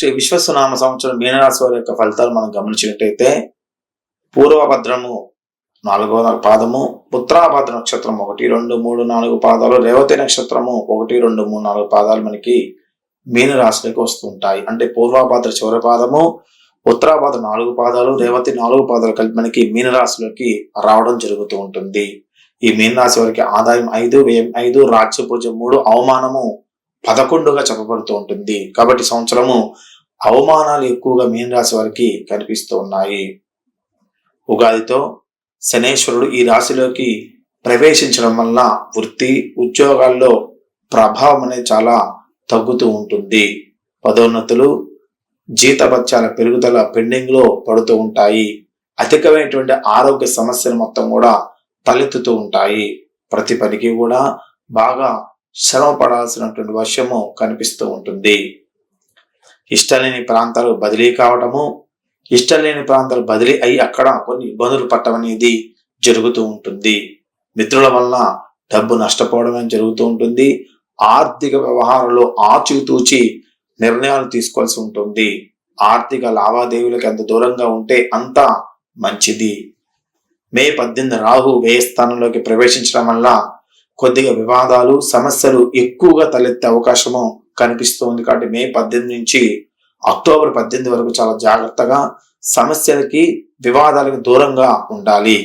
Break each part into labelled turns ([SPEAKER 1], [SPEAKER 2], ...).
[SPEAKER 1] శ్రీ విశ్వస్వనామ సంవత్సరం మీనరాశి వారి యొక్క ఫలితాలు మనం గమనించినట్టయితే పూర్వభద్రము నాలుగో పాదము ఉత్తరాభద్ర నక్షత్రం ఒకటి రెండు మూడు నాలుగు పాదాలు రేవతి నక్షత్రము ఒకటి రెండు మూడు నాలుగు పాదాలు మనకి మీనరాశిలోకి వస్తుంటాయి అంటే పూర్వభద్ర చివరి పాదము ఉత్తరాభద్ర నాలుగు పాదాలు రేవతి నాలుగు పాదాలు కలిపి మనకి మీనరాశిలోకి రావడం జరుగుతూ ఉంటుంది. ఈ మీనరాశి వారికి ఆదాయం ఐదు వ్యయం ఐదు రాజ్య పూజ మూడు అవమానము పదకొండుగా చెప్పబడుతూ ఉంటుంది. కాబట్టి సంవత్సరము అవమానాలు ఎక్కువగా మీన రాశి వారికి కనిపిస్తూ ఉన్నాయి. ఉగాదితో శనేశ్వరుడు ఈ రాశిలోకి ప్రవేశించడం వల్ల వృత్తి ఉద్యోగాల్లో ప్రభావం అనేది చాలా తగ్గుతూ ఉంటుంది. పదోన్నతులు జీతభత్యాల పెరుగుదల పెండింగ్లో పడుతూ ఉంటాయి. అధికమైనటువంటి ఆరోగ్య సమస్యలు మొత్తం కూడా తలెత్తుతూ ఉంటాయి. ప్రతి పనికి కూడా బాగా శ్రమ పడాల్సినటువంటి వర్షము కనిపిస్తూ ఉంటుంది. ఇష్టలేని ప్రాంతాలు బదిలీ కావటము ఇష్టలేని ప్రాంతాలు బదిలీ అయి అక్కడ కొన్ని ఇబ్బందులు పట్టడం అనేది జరుగుతూ ఉంటుంది. మిత్రుల వలన డబ్బు నష్టపోవడం జరుగుతూ ఉంటుంది. ఆర్థిక వ్యవహారంలో ఆచితూచి నిర్ణయాలు తీసుకోవాల్సి ఉంటుంది. ఆర్థిక లావాదేవీలకు ఎంత దూరంగా ఉంటే అంత మంచిది. మే పద్దెనిమిది రాహు వ్యయ స్థానంలోకి ప్రవేశించడం వల్ల కొద్దిగా వివాదాలు సమస్యలు ఎక్కువగా తలెత్తే అవకాశము కనిపిస్తుంది కాబట్టి మే పద్దెనిమిది నుంచి అక్టోబర్ పద్దెనిమిది వరకు చాలా జాగ్రత్తగా సమస్యలకి వివాదాలకు దూరంగా ఉండాలి.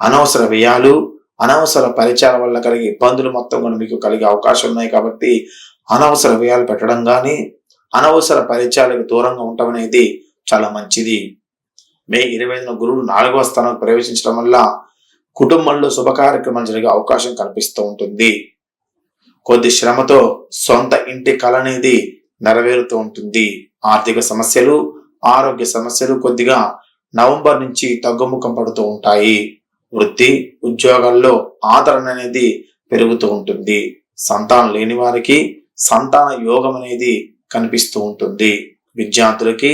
[SPEAKER 1] అనవసర వ్యయాలు అనవసర పరిచయాల వల్ల కలిగే ఇబ్బందులు మొత్తం కూడా మీకు కలిగే అవకాశం ఉన్నాయి కాబట్టి అనవసర వ్యయాలు పెట్టడం కానీ అనవసర పరిచయాలకు దూరంగా ఉండటం అనేది చాలా మంచిది. మే ఇరవై ఐదున గురువు నాలుగవ స్థానం ప్రవేశించడం వల్ల కుటుంబంలో శుభ కార్యక్రమాలు జరిగే అవకాశం కనిపిస్తూ ఉంటుంది. కొద్ది శ్రమతో సొంత ఇంటి కళ అనేది నెరవేరుతూ ఉంటుంది. ఆర్థిక సమస్యలు ఆరోగ్య సమస్యలు కొద్దిగా నవంబర్ నుంచి తగ్గుముఖం పడుతూ ఉంటాయి. వృత్తి ఉద్యోగాల్లో ఆదరణ అనేది పెరుగుతూ ఉంటుంది. సంతానం లేని వారికి సంతాన యోగం అనేది కనిపిస్తూ ఉంటుంది. విద్యార్థులకి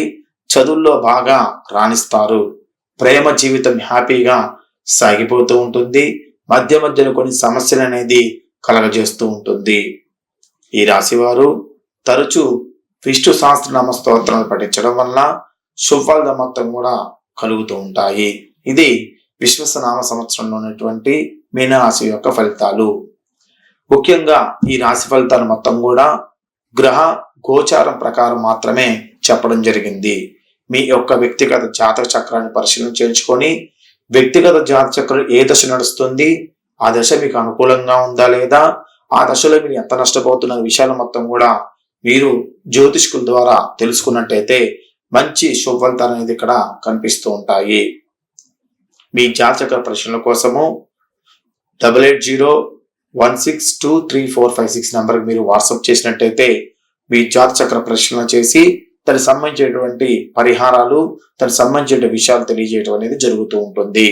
[SPEAKER 1] చదువుల్లో బాగా రాణిస్తారు. ప్రేమ జీవితం హ్యాపీగా సాగిపోతూ ఉంటుంది. మధ్య మధ్యలో కొన్ని సమస్యలు అనేది కలగజేస్తూ ఉంటుంది. ఈ రాశివారు తరచూ విష్ణు సహస్రనామ స్తోత్రాలు పఠించడం వల్ల శుభాల మొత్తం కూడా కలుగుతూ ఉంటాయి. ఇది విశ్వసనామ సంవత్సరంలో ఉన్నటువంటి మీనరాశి యొక్క ఫలితాలు. ముఖ్యంగా ఈ రాశి ఫలితాలు మొత్తం కూడా గ్రహ గోచారం ప్రకారం మాత్రమే చెప్పడం జరిగింది. మీ యొక్క వ్యక్తిగత జాతక చక్రాన్ని పరిశీలన చేయించుకొని వ్యక్తిగత జాతక చక్రం ఏ దశ నడుస్తుంది ఆ దశ మీకు అనుకూలంగా ఉందా లేదా? ఆ దశలో మీరు ఎంత నష్టపోతున్న విషయాలు మొత్తం కూడా మీరు జ్యోతిష్కుల ద్వారా తెలుసుకున్నట్టయితే మంచి శుభ అనేది ఇక్కడ కనిపిస్తూ ఉంటాయి. మీ జాతక ప్రశ్నల కోసము double eight zero one six two three four five six నెంబర్కి మీరు వాట్సాప్ చేసినట్టయితే మీ జాతచక్ర ప్రశ్నలు చేసి దానికి సంబంధించినటువంటి పరిహారాలు దానికి సంబంధించిన విషయాలు తెలియజేయడం అనేది జరుగుతూ ఉంటుంది.